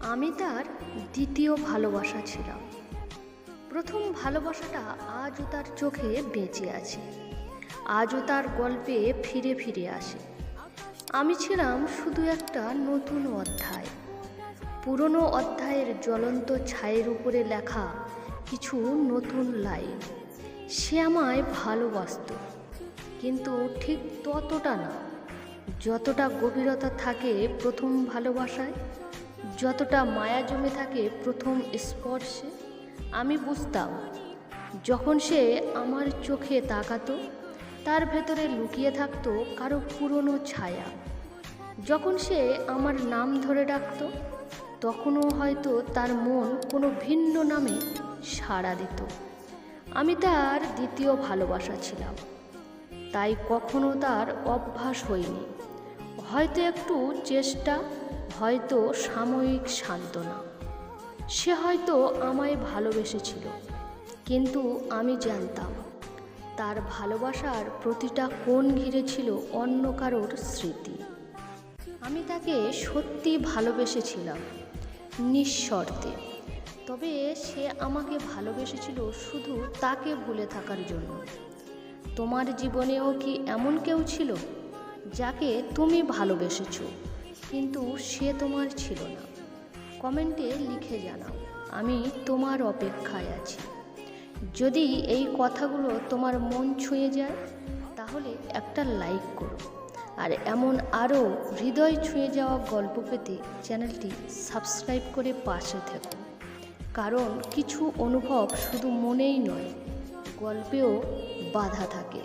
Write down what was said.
আমি তার দ্বিতীয় ভালোবাসা ছিলাম। প্রথম ভালোবাসাটা আজও তার চোখে বেঁচে আছে। আজও তার গল্পে ফিরে ফিরে আসে। আমি ছিলাম শুধু একটা নতুন অধ্যায়। পুরনো অধ্যায়ের জ্বলন্ত ছায়ের উপরে লেখা কিছু নতুন লাইন। সে আমায় ভালোবাসত, কিন্তু ঠিক ততটা না। যতটা গভীরতা থাকে প্রথম ভালোবাসায় যতটা মায়া জমে থাকে প্রথম স্পর্শে, আমি বুঝতাম, যখন সে আমার চোখে তাকাতো, তার ভেতরে লুকিয়ে থাকতো কারও পুরনো ছায়া। যখন সে আমার নাম ধরে ডাকতো, তখনও হয়তো তার মন কোনো ভিন্ন নামে সাড়া দিত। আমি তার দ্বিতীয় ভালোবাসা ছিলাম। তাই কখনো তার অভ্যাস হয়নি। হয়তো একটু চেষ্টা, হয়তো সাময়িক সান্ত্বনা। সে হয়তো আমায় ভালোবেসেছিল, কিন্তু আমি জানতাম তার ভালোবাসার প্রতিটা কোণ ঘিরে ছিল অন্য কারোর স্মৃতি। আমি তাকে সত্যি ভালোবেসেছিলাম, নিঃশর্তে। তবে সে আমাকে ভালোবেসেছিল শুধু তাকে ভুলে থাকার জন্য। তোমার জীবনেও কি এমন কেউ ছিল? যাকে তুমি ভালোবেসেছো, কিন্তু সে তোমার ছিল না। কমেন্টে লিখে জানাও, আমি তোমার অপেক্ষায় আছি। যদি এই কথাগুলো তোমার মন ছুঁয়ে যায়, তাহলে একটা লাইক করো। আর এমন আরও হৃদয় ছুঁয়ে যাওয়া গল্প পেতে চ্যানেলটি সাবস্ক্রাইব করে পাশে থেকো। কারণ কিছু অনুভব শুধু মনেই নয়, গল্পেও বাধা থাকে।